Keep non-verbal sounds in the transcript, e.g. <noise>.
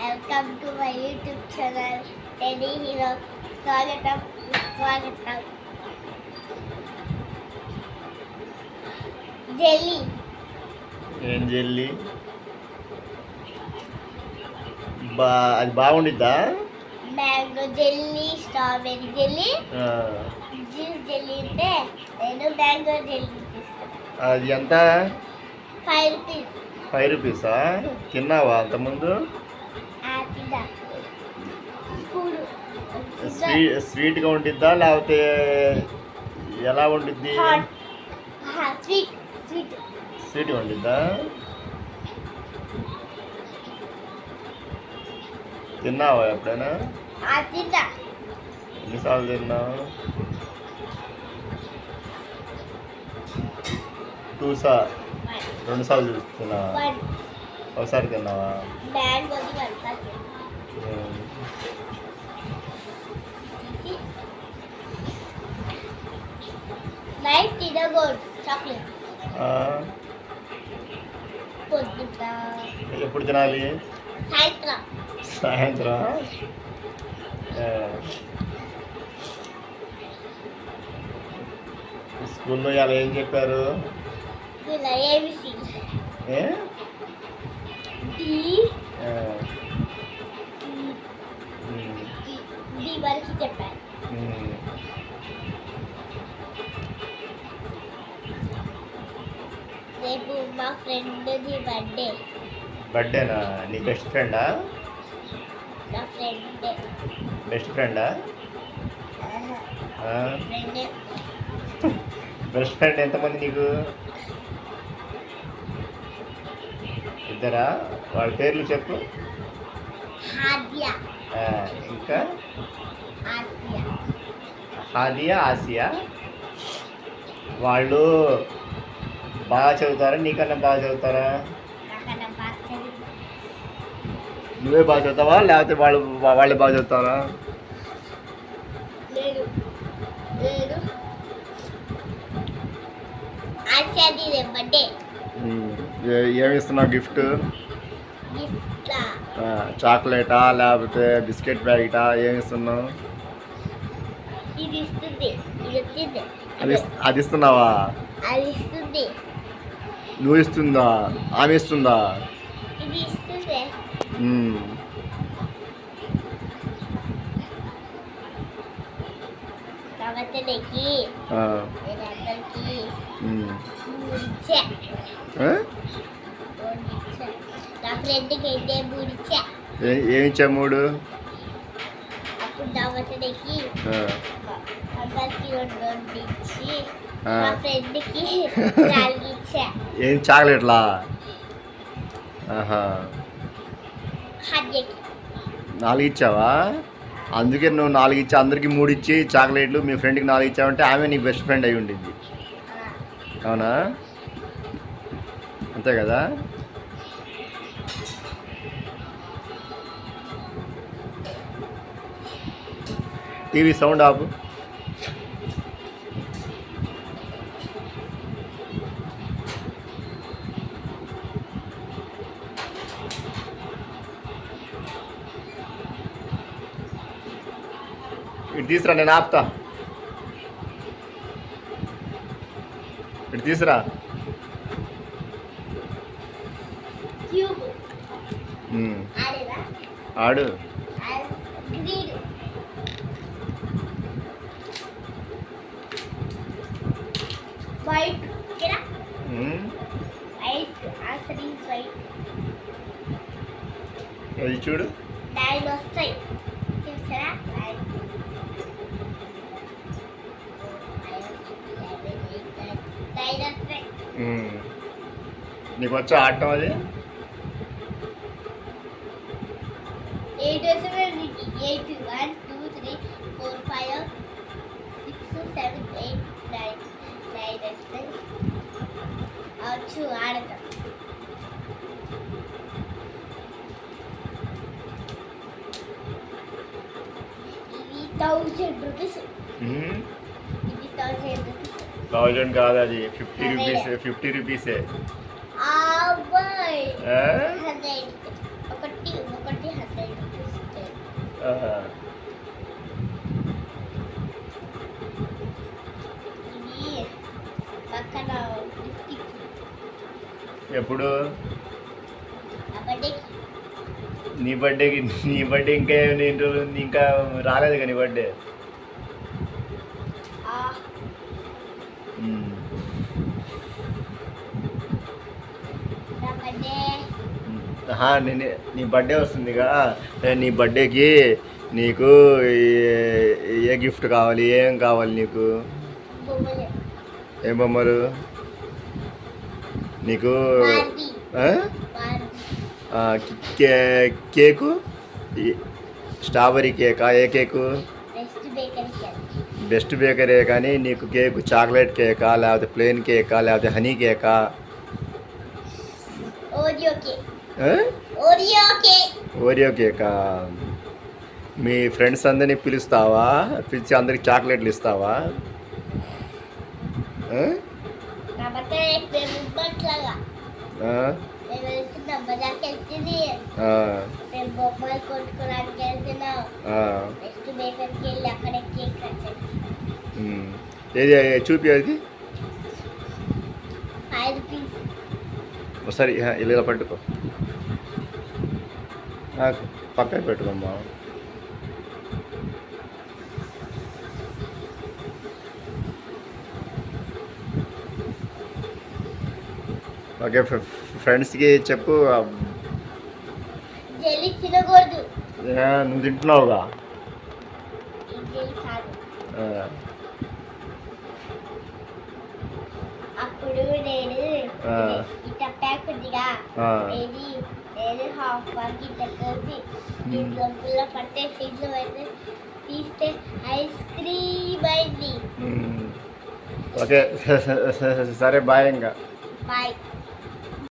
Welcome to my YouTube channel. Teddy hero. స్వాగతం. స్వాగతం. Jelly. ఏం జెల్లి? బా అది బాగుండిద్దా? Mango jelly strawberry jelly. Juice jelly ఉంటే నేను మ్యాంగో జెల్లీ అది ఎంత? Five rupees. ఫైవ్ రూపీసా? తిన్నావా అంతకుముందు? స్వీట్ స్వీట్గా ఉండిద్దా? లేకపోతే ఎలా ఉండిద్ది? స్వీట్ ఉండిద్దా? తిన్నావా ఎప్పుడైనా? ఎన్నిసార్లు తిన్నావు? టూ సార్ రెండు సార్లు తిన్నావా? వన్. ఒకసారి తిన్నావా? నైట్ తినకూడదు చాక్లెట్ ఎప్పుడు తినాలి? సాయంత్రం. సాయంత్రం. స్కూల్లో ఇలా ఏం? చెప్పారు. చెప్పారు రేపు మా ఫ్రెండ్ది బర్త్డే. బర్త్డేనా? నీ బెస్ట్ ఫ్రెండా? నా ఫ్రెండ్. బెస్ట్ ఫ్రెండా? ఫ్రెండ్. బెస్ట్ ఫ్రెండ్ ఎంతమంది నీకు? ఇద్దరా? వాళ్ళ పేర్లు చెప్పు. ఇంకా? హాదియా ఆసియా? వాళ్ళు బాగా చదువుతారా? నీకన్నా బాగా చదువుతారా? నువ్వే బాగా చదువుతావా? లేకపోతే వాళ్ళు వాళ్ళే బాగా చదువుతారా? లేదు. లేదు. ఆసియాది రేపు బర్త్డే ఏ- ఏమి ఇస్తున్నావు గిఫ్ట్? చాక్లెటా? లేకపోతే బిస్కెట్ ప్యాకెటా? ఏమి ఇస్తున్నావు? ఇది ఇస్తుంది. ఇది వచ్చింది. అది ఇస్- అది ఇస్తున్నావా? అది ఇస్తుంది. నువ్వు ఇస్తుందా ఆమె ఇస్తుందా మ్మ్. మూడు? ఫ్రెండ్కి <laughs> ఏ- చాక్లెట్లా? ఆహా. నాలుగు ఇచ్చావా అందుకే నువ్వు నాలుగు ఇచ్చి అందరికి మూడు ఇచ్చి చాక్లెట్లు మీ ఫ్రెండ్కి నాలుగు ఇచ్చావంటే ఆమె నీ బెస్ట్ ఫ్రెండ్ అయి ఉండింది. అవునా? అంతే కదా? టీవీ సౌండ్ ఆపు. తీసురా నేను ఆపుతా. ఇటు తీసురా. ఆడు. వైట్. వైట్. చూడు. వస్తాయి చూసారా నైన్ నైన్ వస్తాయి ఉమ్. నీకు వచ్చా ఆడటం అది ఎయిట్ వస్తే నీకు eight one two three four five six seven eight nine nine వస్తాయి వచ్చు ఆడతాం ఇవి థౌజండ్ రూపీస్ ఉమ్, ఇది థౌజండ్ రూపీస్ థౌజండ్ కాదు అది ఫిఫ్టీ రూపీస్ ఫిఫ్టీ రూపీసే ఎప్పుడు? నీ బర్త్డేకి నీ బర్త్డే ఇంకా ఎన్ని రోజులు ఇంకా రాలేదు కానీ బర్త్డే నేను నీ బర్త్డే వస్తుందిగా నీ బర్త్డేకి నీకు ఏ- గిఫ్ట్ కావాలి? ఏం కావాలి నీకు? ఏం బొమ్మలు? నీకు కే కేకు? స్ట్రాబెరీ కేకా? ఏ కేకు? బెస్ట్ బేకరీ కానీ నీకు కేకు చాక్లెట్ కేకా లేకపోతే ప్లెయిన్ కేకా లేకపోతే హనీ కేక్? ఓరియో కేకా? మీ ఫ్రెండ్స్ అందరినీ పిలుస్తావా? పిలిచి అందరికి చాక్లెట్లు ఇస్తావా? ఏది చూపి అది? ఒకసారి ఇలా పట్టుకో. పక్కన పెట్టుకోమ్మా ఓకే ఫ్రెండ్స్కి చెప్పు నువ్వు తింటున్నావుగా? అప్పుడు నేను ఆ. ఇది నేను హాఫ్ వరకు ఇట్ట కలిసి దీంట్లో పుల్ల ఫ్రిడ్జ్లో పెడితే తీస్తే ఐస్ క్రీమ్ అయింది. ఓకే సరే బాయ్ ఇంకా. బాయ్.